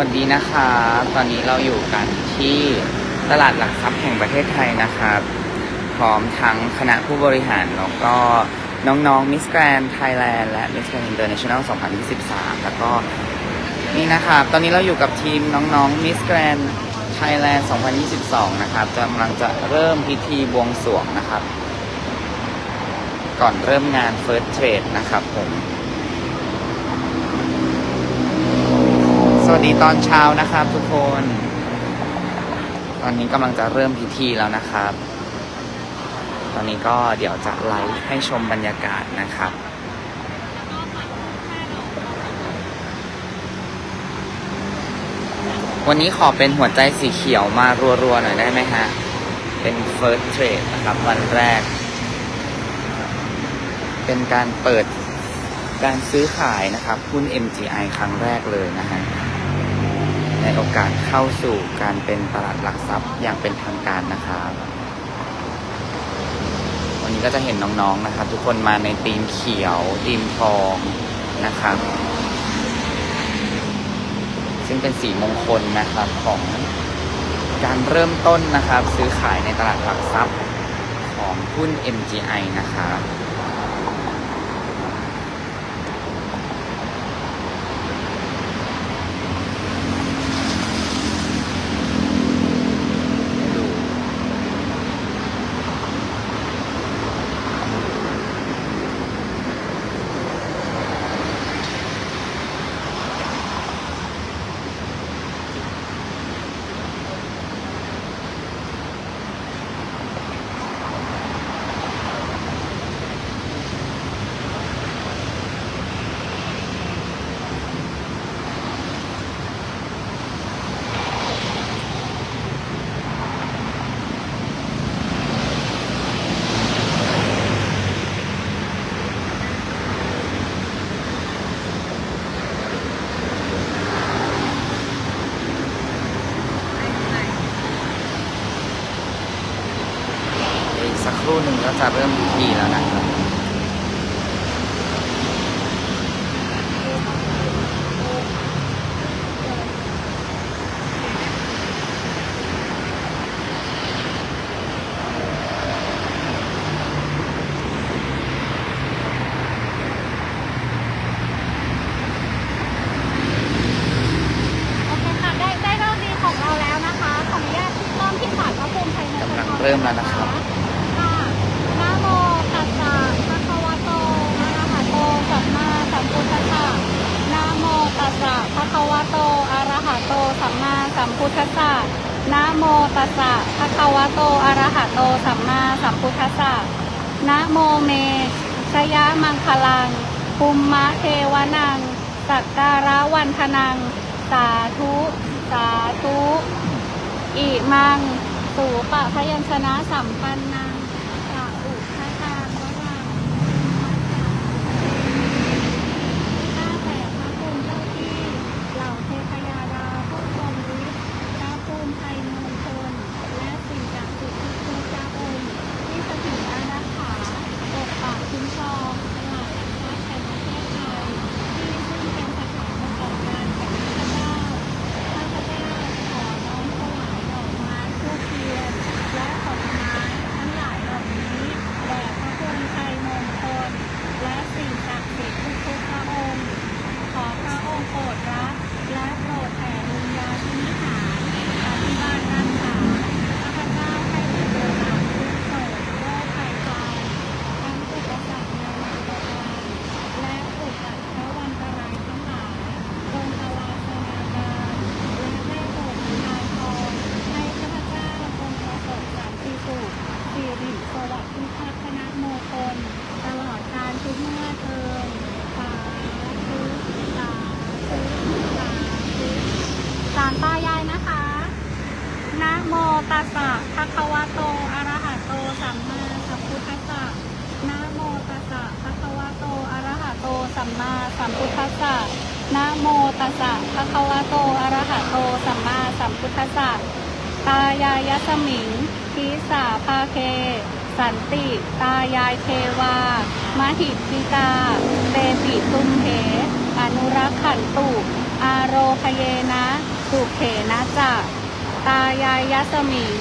วัสดีนะครับตอนนี้เราอยู่กันที่ตลาดหลักทรัพย์แห่งประเทศไทยนะครับพร้อมทั้งคณะผู้บริหาร แล้วก็น้องๆมิสแกรนไทยแลนด์และมิสแกรนอินเตอร์เนชั่นแนล2023 แล้วก็นี่นะครับ ตอนนี้เราอยู่กับทีมน้องๆมิสแกรนไทยแลนด์2022 นะครับกำลังจะเริ่มพิธีบวงสรวงนะครับ ก่อนเริ่มงาน First Trade นะครับผม สวัสดีตอนเช้านะครับทุกคน ตอนนี้กำลังจะเริ่มพิธีแล้วนะครับ ตอนนี้ก็เดี๋ยวจะไลฟ์ให้ชมบรรยากาศนะครับวันนี้ขอเป็นหัวใจสีเขียวมารัวๆหน่อยได้ไหมฮะ เป็น First Trade นะครับวันแรก เป็นการเปิดการซื้อขายนะครับหุ้น MGI ครั้งแรกเลยนะฮะ ในโอกาสเข้าสู่การเป็นตลาดหลักทรัพย์อย่างเป็นทางการนะครับวันนี้ก็จะเห็นน้องๆนะครับ ทุกคนมาในธีมเขียวธีมทองนะครับ ซึ่งเป็นสีมงคลนะครับของการเริ่มต้นนะครับ ซื้อขายในตลาดหลักทรัพย์ของหุ้น MGI นะครับ จะเริ่มพิธีแล้วนะครับ โอเคค่ะ ได้ได้เริ่มดีของเราแล้วนะคะ ขออนุญาตที่เริ่มที่ศาลพระภูมิไทยใน กำลังเริ่มแล้วนะครับ ค่ะนะโมตัสสะภะคะวะโตอะระหะโตสัมมาสัมพุทธัสสะนะโมตัสสะภะคะวะโตอะระหะโตสัมมาสัมพุทธัสสะนะโม ตัสสะภะคะวะโต อะระหะโต สัมมาสัมพุทธัสสะ นะโมเม ชยามังคลัง ภูมมะเทวนัง สักการะวันทนัง สาธุ สาธุ อิมัง สูปะพยัญชนะสัมปันนังสาอุทะทานวรังข้าแต่พระภูมิเจ้าที่ เหล่าเทพยาดาผู้ทรงฤทธิ์พระภูมิไทยมงคล และสิ่งศักดิ์สิทธิ์ทุกทุกเจ้าองค์ที่สถิตอารักขาปกปักคุ้มครองตลาดหลักทรัพย์แห่งประเทศไทย ที่ซึ่งเป็นสถานประกอบการของข้าพเจ้า ข้าพเจ้าขอน้อมถวายดอกไม้ทูบเทียนและผลไม้ทั้งหลายเหล่านี้แด่พระภูมิชัยมงคล และสิ่งศักดิ์สิทธิ์ทุกๆพระองค์ ขอพระองค์โปรดรับ และโปรดแผ่บุญญาธินิหารอภิบาลรักษาข้าพเจ้าให้ถึงเวลาทุกโศกโรคภัยคลายทั้งอุปสรรคนานาประการและอุปัตถวันตรายทั้งหลายจงอวาสนาการและได้โปรดประทานพรให้ข้าพเจ้าจงประสบสันติสุขสิริสวัสดิ์พิพัฒนมงคลตลอดการทุกเมื่อเทินสาธุสาธุสาธุสารตายายนะคะ นะโมตัสสะภะคะวะโต อะระหะโต สัมมาสัมพุทธัสสะ นะโมตัสสะภะคะวะโต อะระหะโต สัมมาสัมพุทธัสสะ นะโมตัสสะภะคะวะโต อะระหะโต สัมมาสัมพุทธัสสะ ตายายส มิงทิสาภาเค สันติ ตายายเทวา มหิตพิตา เตปิตุมเหอนุรักขันตุออาโรคเยนะ สุเขนะจะ ตายายยัสมิง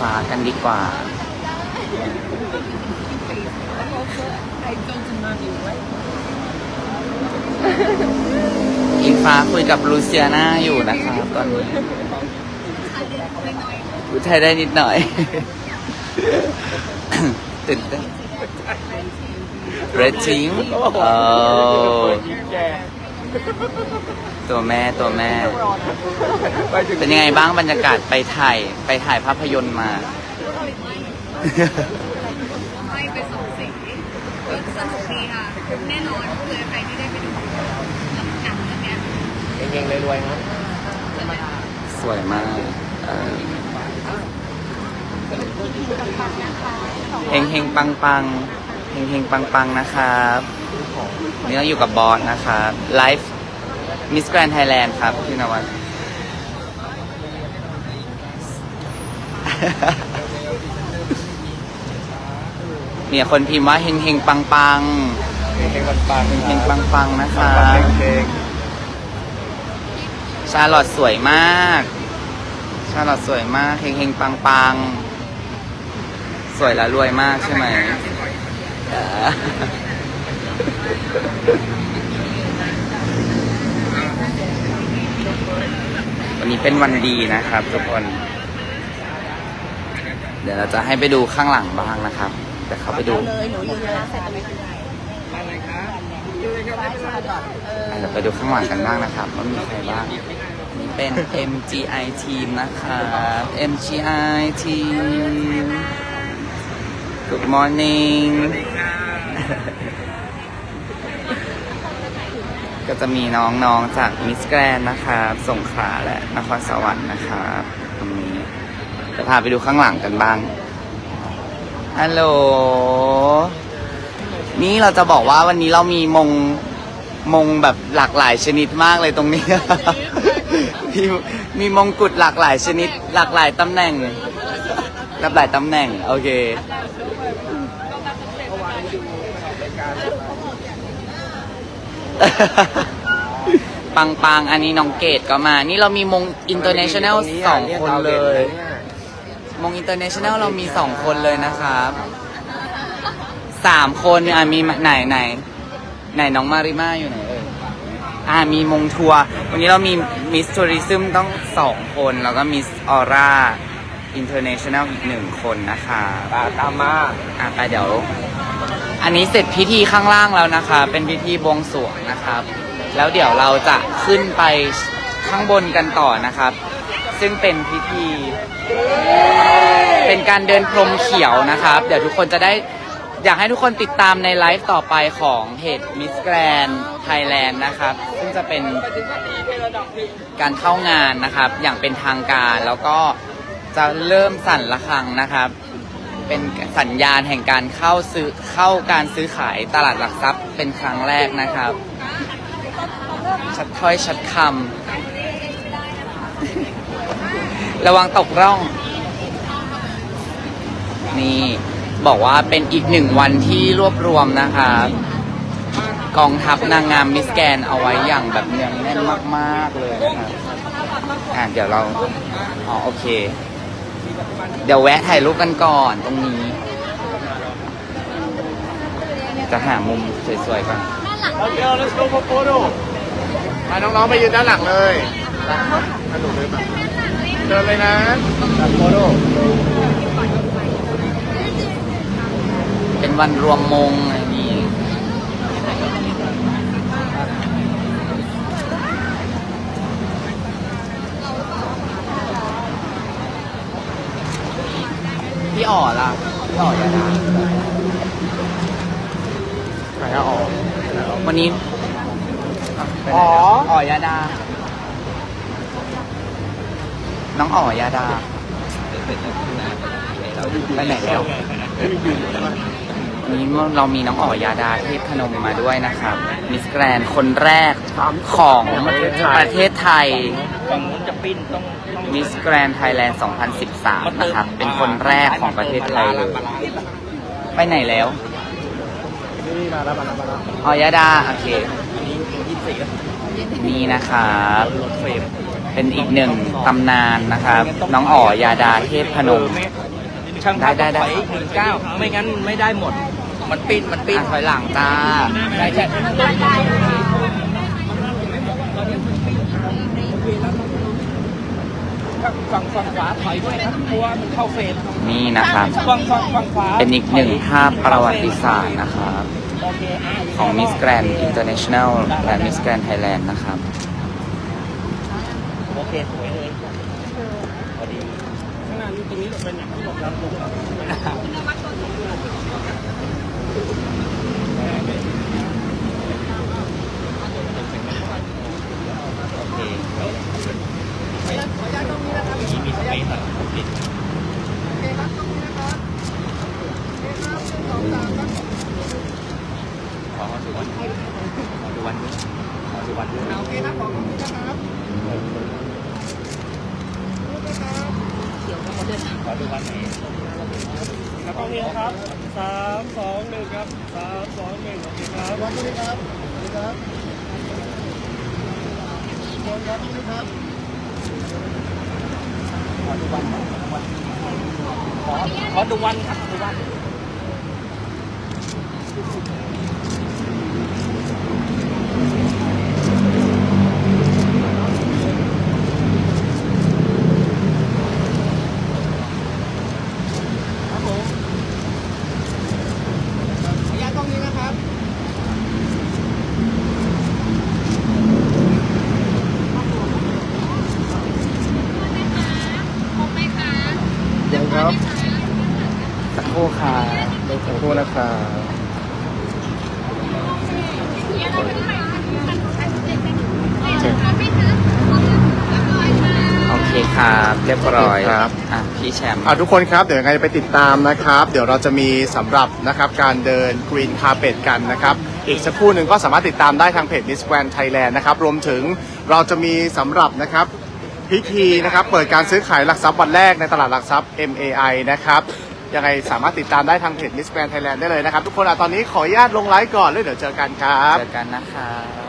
ฟ้ากันดีกว่า อิงฟ้าคุยกับลูเซียนาอยู่นะครับตอนนี้พูดไทยได้นิดหน่อย ตื่นเต้นเรดจิงเออ ตัวแม่ตัวแม่ เป็นยังไงบ้างบรรยากาศไปถ่ายไปถ่ายภาพยนตร์มาให้ไปสองสีก็สนุกดีค่ะ แน่นอนเผื่อใครที่ได้ไปดูหนังเรื่องเนี้ยเก่งๆรวยๆครับสวยมากเออเฮงเฮงปังปังเฮงเฮงปังปังนะครับวันนี่เราอยู่กับบอสนะครับไลฟ์ มิสแกรนไทยแลนด์ครับพี่นวัดเนี่ยคนพิมพ์ว่าเฮงเฮงปังปังเก่งปังเฮงปังปังนะคปัรังบๆเก่งชาลอตสวยมาก ชาลอตสวยมากเฮงเฮงปังปังสวยและรวยมากใช่ไหมเออ วันนี้เป็นวันดีนะครับ ทุกคน เดี๋ยวเราจะให้ไปดูข้างหลังบ้างนะครับเดี๋ยวเขาไปดูเลยหนูยืนเวลาเสร็จตรงนี้คืออะไรเดี๋ยวไปดูข้างหลังกันบ้างนะครับว่ามีใครบ้างนี่เป็น MGI team นะครับ MGI team Good morning ก็จะมีน้องๆจากมิสแกรนนะครับสงขลาและนครสวรรค์นะครับตรงนี้จะพาไปดูข้างหลังกันบ้างฮัลโหลนี่เราจะบอกว่าวันนี้เรามีมงมงแบบหลากหลายชนิดมากเลยตรงนี้ มีมีมงกุฎหลากหลายชนิด หลากหลายตำแหน่งหลากหลายตำแหน่ง โอเค ปังปังๆอันนี้น้องเกดก็มา นี่เรามีมงอินเตอร์เนชั่นแนลสองคนเลย มงอินเตอร์เนชั่นแนลเรามีสองคนเลยนะครับสามคนอะมีไหนไหน ไหนน้องมาริมาอยู่ไหนเอ่ยอ่ามีมงทัวร์วันนี้เรามีมิสทัวริซึมต้องสองคน แล้วก็มิสออร่าอินเตอร์เนชั่นแนลอีกหนึ่งคนนะคะตาตามมาอะไปเดี๋ยว อันนี้เสร็จพิธีข้างล่างแล้วนะคะ เป็นพิธีบวงสรวงนะครับ แล้วเดี๋ยวเราจะขึ้นไปข้างบนกันต่อนะครับ ซึ่งเป็นพิธี เป็นการเดินพรมเขียวนะครับ เดี๋ยวทุกคนจะได้อยากให้ทุกคนติดตามในไลฟ์ต่อไปของเพจ Miss Grand Thailand นะครับ ซึ่งจะเป็นการเข้างานนะครับ อย่างเป็นทางการแล้วก็จะเริ่มสั่นระฆังนะครับ เป็นสัญญาณแห่งการเข้าซื้อเข้าการซื้อขายตลาดหลักทรัพย์เป็นครั้งแรกนะครับ ชัดถ้อยชัดคำ ระวังตกร่อง นี่บอกว่าเป็นอีกหนึ่งวันที่รวบรวมนะครับกองทัพนางงามมิสแกนเอาไว้อย่างแบบเนืองแน่นมาก ๆ เลยนะครับ อ่าเดี๋ยวเรา อ๋อ โอเค เดี๋ยวแวะถ่ายรูปกันก่อนตรงนี้ จะหามุมสวยๆก่อนเดี๋ยว let's go for photo มาน้องๆไปยืนด้านหลังเลยสนุกเลยแบบเดินเลยนะตัดโฟโต้เป็นวันรวมมงอะไรอย่างนี้ พี่อ๋อล่ะพี่อ๋อยาดาไหนอะอ๋อวันนี้อ๋ออ๋อยาดา น้องอ๋อยาดาไปไหนแล้ววันนี้เรามีน้องอ๋อยาดาเทพพนมมาด้วยนะครับมิสแกรนคนแรกของประเทศไทย มิสแกรนไทยแลนด์ 2013 นะครับ เป็นคนแรกของประเทศไทยเลย ไปไหนแล้วนี่มาแล้วมาแล้วมาแล้วอ๋อยาดา โอเค นี่นะครับรถเฟรมเเป็นอีกหนึ่งตำนานนะครับ น้องอ๋อยาดาเทพพนม ช่างภาพได้ได้ถอยหนึ่งเก้าไม่งั้นไม่ได้หมด มันปิ้นมันปิ้นอะถอยหลังตาใช่ ใช่ฝั่งฝั่งขวาถอยด้วยครับกลัวมันเข้าเฟรมนี่นะครับ ฝั่งฝั่งฝั่งขวาเป็นอีกหนึ่งภาพประวัติศาสตร์นะครับโอเคอะของ Miss Grand International และ Miss Grand Thailand นะครับโอเคสวยเลยพอดีข้างหน้านี้ตรงนี้เป็นอย่างที่บอกรับลงโอเคมีสเปซอะติด ขอสุวรรณขอสุวรรณด้วยขอสุวรรณด้วยโอเคครับขอบคุณนะครับขอสุวรรณหน่อยแล้วก็นี้นะครับสามสองหนึ่งครับสามสองหนึ่งโอเคครับวันนี้ครับนี่ครับคนครับนี่ครับขอ ดูวันขอขอดูวันครับดูวัน ครับผมขออนุญาตกล้องนี้นะครับ เดี๋ยวครับ สักครู่ค่ะ ขอโทษนะครับโอเคครับ เรียบร้อยครับอะพี่แชมป์อ่าทุกคนครับ เดี๋ยวยังไงไปติดตามนะครับ เดี๋ยวเราจะมีสำหรับนะครับการเดิน Green Carpet กันนะครับ อีกสักครู่หนึ่งก็สามารถติดตามได้ทางเพจ Miss Grand Thailand นะครับ รวมถึงเราจะมีสำหรับนะครับ พิธีนะครับเปิดการซื้อขายหลักทรัพย์วันแรกในตลาดหลักทรัพย์ MAI นะครับ ยังไงสามารถติดตามได้ทางเพจ Miss Grand Thailand ได้เลยนะครับ ทุกคนอะตอนนี้ขออนุญาตลงไลฟ์ก่อนแล้วเดี๋ยวเจอกันครับ เจอกันนะครับ